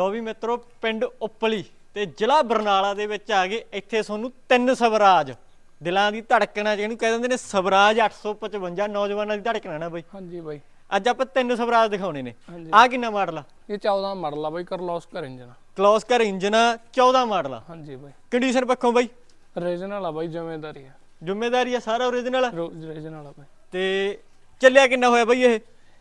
ਲੋ ਵੀ ਮਿੱਤਰੋ ਪਿੰਡ ਉਪਲੀ ਤੇ ਜ਼ਿਲ੍ਹਾ ਬਰਨਾਲਾ ਦੇ ਵਿੱਚ ਆ ਗਏ। ਇੱਥੇ ਤੁਹਾਨੂੰ ਤਿੰਨ ਸਵਰਾਜ। ਦਿਲਾਂ ਦੀ ਧੜਕਣਾ ਜਿਹਨੂੰ ਕਹਿ ਦਿੰਦੇ ਨੇ ਸਵਰਾਜ 855 ਨੌਜਵਾਨਾਂ ਦੀ ਧੜਕਣਾ ਨਾ ਬਈ? ਹਾਂਜੀ ਬਾਈ। ਅੱਜ ਆਪਾਂ ਤਿੰਨ ਸਵਰਾਜ ਦਿਖਾਉਣੇ ਨੇ। ਹਾਂਜੀ। ਆ ਕਿੰਨਾ ਮਾਡਲ ਆ? ਇਹ 14 ਮਾਡਲ ਆ ਬਾਈ ਕਰਲੋਸਕਰ ਇੰਜਨ ਕਲੋਸਕਰ ਇੰਜਨ ਆ 14 ਮਾਡਲ ਆ। ਹਾਂਜੀ ਬਾਈ। ਕੰਡੀਸ਼ਨ ਪੱਖੋਂ ਬਈ? ਰੀਜਨਲ ਆ ਬਾਈ ਜ਼ਿੰਮੇਦਾਰੀ ਆ। ਜ਼ਿੰਮੇਵਾਰੀ ਆ ਸਾਰਾ ਓਰੀਜਨਲ ਰੀਜਨਲ ਆ ਬਾਈ। ਤੇ ਚੱਲਿਆ ਕਿੰਨਾ ਹੋਇਆ ਬਈ ਇਹ?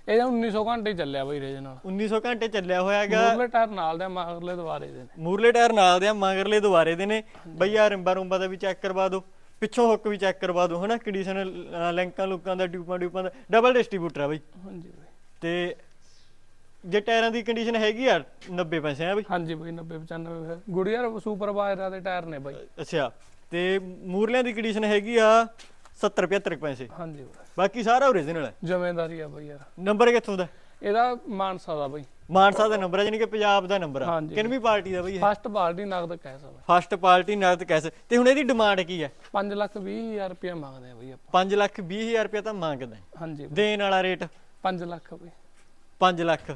ਇਹ 1900 ਘੰਟੇ ਚੱਲਿਆ ਬਾਈ ਰੀਜਨਲ 1900 ਘੰਟੇ ਚੱਲਿਆ ਹੋਇਆ ਹੈਗਾ। ਮੂਰਲੇ ਟਾਇਰ ਨਾਲ ਦੇ ਮਗਰਲੇ ਦੁਆਰੇ ਦੇ ਨੇ। ਮੂਰਲੇ ਟਾਇਰ ਨਾਲ ਦੇ ਆ ਮਗਰਲੇ ਦੁਆਰੇ ਦੇ ਨੇ। ਬਈ ਆ ਰਿੰਬਾ ਰੁੰਬਾ ਦਾ ਵੀ ਚੈੱਕ ਕਰਵਾ ਦਿਓ ਪਿੱਛੋਂ ਹੁੱਕ ਵੀ ਚੈੱਕ ਕਰਵਾ ਦਿਓ ਹਨਾ? ਕੰਡੀਸ਼ਨ ਲਿੰਕਾਂ ਲੁੱਕਾਂ ਦਾ ਟਿਊਪਾਂ ਟਿਊਪਾਂ ਦਾ ਡਬਲ ਡਿਸਟ੍ਰੀਬਿਊਟਰ ਆ ਬਈ। ਹਾਂਜੀ ਬਾਈ। ਤੇ ਜੇ ਟਾਇਰਾਂ ਦੀ ਕੰਡੀਸ਼ਨ ਹੈਗੀ ਆ 90 ਪੈਸੇ ਆ ਬਈ। ਹਾਂਜੀ ਬਾਈ 90 95 ਫਿਰ ਗੁੜੀਆ ਸੁਪਰ ਵਾਇਰਾਂ ਦੇ ਟਾਇਰ ਨੇ ਬਾਈ। ਅੱਛਾ ਤੇ ਮੂਰਲਿਆਂ ਦੀ ਕੰਡੀਸ਼ਨ ਹੈਗੀ ਆ 70 75 ਪੈਸੇ ਹਾਂਜੀ ਬਾਈ ਬਾਕੀ ਸਾਰਾ ਓਰੀਜਨਲ ਹੈ। ਜ਼ਿੰਮੇਦਾਰੀ ਆ ਬਾਈ ਯਾਰ। ਨੰਬਰ ਕਿੱਥੋਂ ਦਾ? ਇਹਦਾ ਮਾਨਸਾ ਦਾ ਬਾਈ। ਮਾਨਸਾ ਦਾ ਨੰਬਰ ਹੈ ਜਾਨੀ ਕਿ ਪੰਜਾਬ ਦਾ ਨੰਬਰ ਆ। ਹਾਂਜੀ। ਕਿੰਨਵੀਂ ਪਾਰਟੀ ਦਾ ਬਈ ਇਹ? ਫਸਟ ਪਾਰਟੀ ਨਗਦ ਕੈਸ਼ ਆ ਬਾਈ। ਫਸਟ ਪਾਰਟੀ ਨਗਦ ਕੈਸ਼। ਤੇ ਹੁਣ ਇਹਦੀ ਡਿਮਾਂਡ ਕੀ ਹੈ? 5 ਲੱਖ 20 ਹਜ਼ਾਰ ਰੁਪਇਆ ਮੰਗਦੇ ਆ ਬਾਈ ਆਪਾਂ। 5 ਲੱਖ 20 ਹਜ਼ਾਰ ਰੁਪਏ ਤਾਂ ਮੰਗਦਾ। ਹੈ। ਹਾਂਜੀ ਦੇਣ ਵਾਲਾ ਰੇਟ 5 ਲੱਖ ਬਾਈ। 5 ਲੱਖ।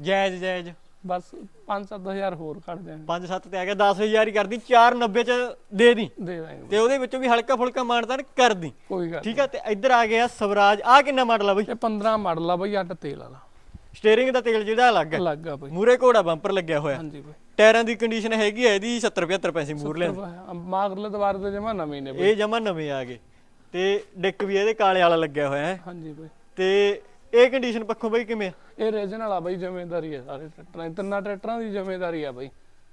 ਜਾਇਜ਼ ਜਾਇਜ਼। ਬਸ 5-7000 ਹੋਰ ਕੱਢ ਦਿਆਂਗੇ 5-7 ਤੇ ਆ ਗਿਆ 10000 ਹੀ ਕਰਦੀ 490 ਚ ਦੇ ਦੀ। ਦੇ ਦਾਂਗੇ। ਤੇ ਉਹਦੇ ਵਿੱਚੋਂ ਵੀ ਹਲਕਾ ਫੁਲਕਾ ਮਾਨਤਾਨ ਕਰਦੀ ਕੋਈ ਗੱਲ ਠੀਕ ਆ ਤੇ ਇੱਧਰ ਆ ਗਿਆ ਸਵਰਾਜ ਆ ਕਿੰਨਾ ਮਾਡਲ ਆ ਬਈ? ਇਹ 15 ਮਾਡਲ ਆ ਬਾਈ ਅੱਡ ਤੇਲ ਵਾਲਾ। ਸਟੀਅਰਿੰਗ ਦਾ ਤੇਲ ਜਿਹੜਾ ਅਲੱਗ ਹੈ ਅਲੱਗ ਆ ਬਾਈ। ਮੂਰੇ ਘੋੜਾ ਬੰਪਰ ਲੱਗਿਆ ਹੋਇਆ। ਹਾਂਜੀ ਬਾਈ। ਟਾਇਰਾਂ ਦੀ ਕੰਡੀਸ਼ਨ ਹੈਗੀ ਹੈ ਇਹਦੀ 70 75 ਪੈਸੇ ਮੂਰਲੇ ਮਾਗਰਲੇ ਦੁਆਰੇ ਤੇ ਜਮਾ ਨਵੇਂ ਨੇ ਬਾਈ। ਇਹ ਜਮਾ ਨਵੇਂ ਆ ਗਏ। ਤੇ ਡਿੱਕ ਵੀ ਇਹਦੇ ਕਾਲੇ ਵਾਲਾ ਲੱਗਿਆ ਹੋਇਆ ਹੈ। ਹਾਂਜੀ ਬਾਈ। ਤੇ ਇਹ ਕੰਡੀਸ਼ਨ ਪੱਖੋਂ ਬਈ ਕਿਵੇਂ ਆ? ਇਹ ਰੀਜਨ ਵਾਲਾ ਬਾਈ ਜ਼ਿੰਮੇਦਾਰੀ ਹੈ ਸਾਰੇ ਟਰੈਕਟਰਾਂ ਦੀ। ਤਿੰਨਾਂ ਟਰੈਕਟਰਾਂ ਦੀ ਜ਼ਿੰਮੇਦਾਰੀ ਆ ਬਾਈ।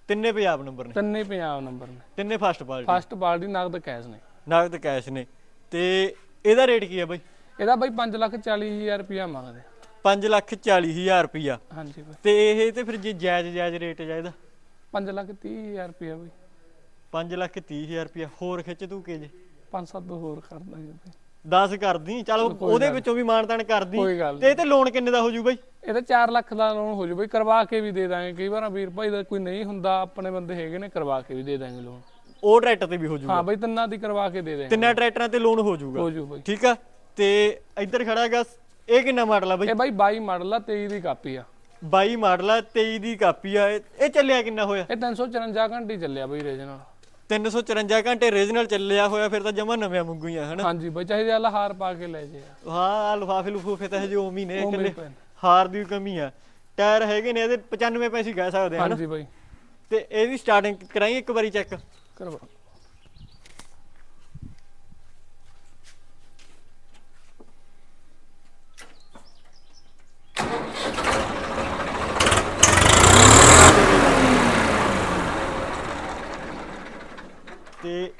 ਤਿੰਨੇ ਪੰਜਾਬ ਨੰਬਰ ਨੇ। ਤਿੰਨੇ ਪੰਜਾਬ ਨੰਬਰ ਨੇ। ਤਿੰਨੇ ਫਸਟ ਪਾਰਟੀ ਫਸਟ ਪਾਰਟੀ ਨਗਦ ਕੈਸ਼ ਨੇ। ਨਗਦ ਕੈਸ਼ ਨੇ। ਤੇ ਇਹਦਾ ਰੇਟ ਕੀ ਹੈ ਬਈ? ਇਹਦਾ ਬਾਈ 5 ਲੱਖ 40 ਹਜ਼ਾਰ ਰੁਪਇਆ ਮੰਗਦੇ। 5 ਲੱਖ 40 ਹਜ਼ਾਰ ਰੁਪਿਆ ਹਾਂਜੀ ਬਾਈ। ਤੇ ਇਹ ਤੇ ਫਿਰ ਜੇ ਜਾਇਜ਼ ਜਾਇਜ਼ ਰੇਟ ਹੈ ਇਹਦਾ? 5 ਲੱਖ 30 ਹਜ਼ਾਰ ਰੁਪਇਆ ਬਾਈ। 5 ਲੱਖ 30 ਹਜ਼ਾਰ ਰੁਪਿਆ ਹੋਰ ਖਿੱਚ ਤੂੰ ਕੇ ਜੇ? 5-7 ਹੋਰ ਕਰ ਦਾਂਗੇ ਬਾਈ 10 ਕਰਦੀ ਚਲ ਉਹਦੇ ਵਿੱਚੋਂ ਵੀ ਮਾਨਤਾਨ ਕਰਦੀ ਕੋਈ ਗੱਲ ਤੇ ਇਹ ਤੇ ਲੋਨ ਕਿੰਨੇ ਦਾ ਹੋ ਜੂ ਬਈ ਇਹਦਾ 4 ਲੱਖ ਦਾ ਲੋਨ ਹੋ ਜੂ ਬਾਈ ਕਰਵਾ ਕੇ ਵੀ ਦੇ ਦਾਂਗੇ। ਕਈ ਵਾਰ ਵੀਰ ਭਾਈ ਦਾ ਕੋਈ ਨਹੀਂ ਹੁੰਦਾ ਆਪਣੇ ਬੰਦੇ ਹੈਗੇ ਨੇ ਕਰਵਾ ਕੇ ਵੀ ਦੇ ਦਾਂਗੇ ਲੋਨ ਉਹ ਟਰੈਕਟਰ ਤੇ ਵੀ ਹੋ ਜੂਗਾ ਹਾਂ ਬਾਈ ਤਿੰਨਾਂ ਦੀ ਕਰਵਾ ਕੇ ਦੇ ਦੇਂਗੇ ਤਿੰਨਾਂ ਟਰੈਕਟਰਾਂ ਤੇ ਲੋਨ ਹੋ ਜੂਗਾ ਹੋ ਜੂ ਬਾਈ। ਠੀਕ ਆ? ਤੇ ਇੱਧਰ ਖੜਾ ਹੈਗਾ ਇਹ ਕਿੰਨਾ ਮਾਡਲ ਆ ਬਈ? ਇਹ ਬਾਈ 22 ਮਾਡਲ ਆ 23 ਦੀ ਕਾਪੀ ਆ। 22 ਮਾਡਲ ਆ 23 ਦੀ ਕਾਪੀ ਆ। ਇਹ ਇਹ ਚੱਲਿਆ ਕਿੰਨਾ ਹੋਇਆ? ਇਹ 354 ਘੰਟੇ ਚੱਲਿਆ ਬਾਈ ਰੀਜਨਲ 354 ਘੰਟੇ ਰੀਜਨਲ ਚੱਲਿਆ ਹੋਇਆ ਫਿਰ ਤਾਂ ਜਮਾ ਨਵਿਆਂ ਵਾਂਗੂ ਹੀ ਆ ਹਨਾ? ਹਾਂਜੀ ਬਾਈ ਚਾਹੇ ਵਾਲਾ ਹਾਰ ਪਾ ਕੇ ਲੈ ਜੇ ਹਾਂ ਲਫਾਫੇ ਲਫੂਫੇ ਤਾਂ ਹਜੇ ਉਮੀ ਨੇ ਇਕੱਲੇ। ਹਾਰ ਦੀ ਕਮੀ ਆ। ਟਾਇਰ ਹੈਗੇ ਨੇ ਇਹਦੇ 95 ਪੈਸੇ ਕਹਿ ਸਕਦੇ ਹਾਂ ਹਾਂਜੀ ਬਾਈ। ਤੇ ਇਹਦੀ ਸਟਾਰਟਿੰਗ ਕਰਾਈ ਇੱਕ ਵਾਰੀ ਚੈੱਕ ਕਰਵਾ। ਤੇ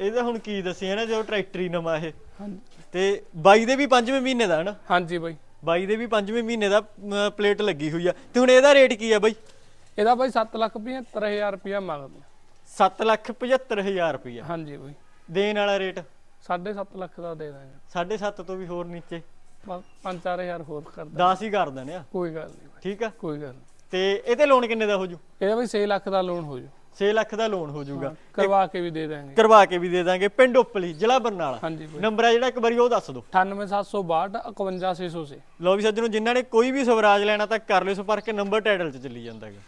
ਇਹਦਾ ਹੁਣ ਕੀ ਦੱਸਿਆ ਨਾ ਜੋ ਟਰੈਕਟਰ ਹੀ ਨਵਾਂ ਇਹ। ਹਾਂਜੀ। ਤੇ 22 ਦੇ ਵੀ 5ਵੇਂ ਮਹੀਨੇ ਦਾ ਹਨਾ? ਹਾਂਜੀ ਬਾਈ। 22 ਦੇ ਵੀ 5ਵੇਂ ਮਹੀਨੇ ਦਾ ਅਮ, ਪਲੇਟ ਲੱਗੀ ਹੋਈ ਆ। ਤੇ ਹੁਣ ਇਹਦਾ ਰੇਟ ਕੀ ਆ ਬਾਈ? ਇਹਦਾ ਬਾਈ 7 ਲੱਖ 75000 ਰੁਪਇਆ ਮੰਗਦੇ ਆ। 7 ਲੱਖ 75000 ਰੁਪਇਆ ਹਾਂਜੀ ਬਾਈ। ਦੇਣ ਵਾਲਾ ਰੇਟ 7.5 ਲੱਖ ਦਾ ਦੇ ਦਾਂਗੇ। 7.5 ਤੋਂ ਵੀ ਹੋਰ ਨੀਚੇ। 5-4000 ਹੋਰ ਕਰ ਦਾਂਗੇ। 10 ਹੀ ਕਰ ਦਿੰਦੇ ਆ। ਕੋਈ ਗੱਲ ਨਹੀਂ ਬਾਈ। ਠੀਕ ਆ? ਕੋਈ ਗੱਲ ਨਹੀਂ। ਤੇ ਇਹਤੇ ਲੋਨ ਕਿੰਨੇ ਦਾ ਹੋ ਜੂ? ਇਹਦਾ ਬਾਈ 6 ਲੱਖ ਦਾ ਲੋਨ ਹੋ ਜੂ। 6 ਲੱਖ ਦਾ ਲੋਨ ਹੋ ਜੂਗਾ ਕਰਵਾ ਕੇ ਵੀ ਦੇ ਦਾਂਗੇ ਕਰਵਾ ਕੇ ਵੀ ਦੇ ਦਾਂਗੇ ਪਿੰਡ ਉਪਲੀ ਜ਼ਿਲ੍ਹਾ ਬਰਨਾਲਾ। ਹਾਂਜੀ ਬਾਈ ਨੰਬਰ ਆ ਜਿਹੜਾ ਇੱਕ ਵਾਰੀ ਉਹ ਦੱਸ ਦਿਓ। 98762 51600 ਸੇ ਲੋ ਵੀ ਸੱਜਣੋ ਜਿਨ੍ਹਾਂ ਨੇ ਕੋਈ ਵੀ ਸਵਰਾਜ ਲੈਣਾ ਤਾਂ ਕਰ ਲਿਓ ਸੰਪਰਕ ਨੰਬਰ ਟਾਈਟਲ 'ਚ ਚੱਲੀ ਜਾਂਦਾ ਹੈਗਾ।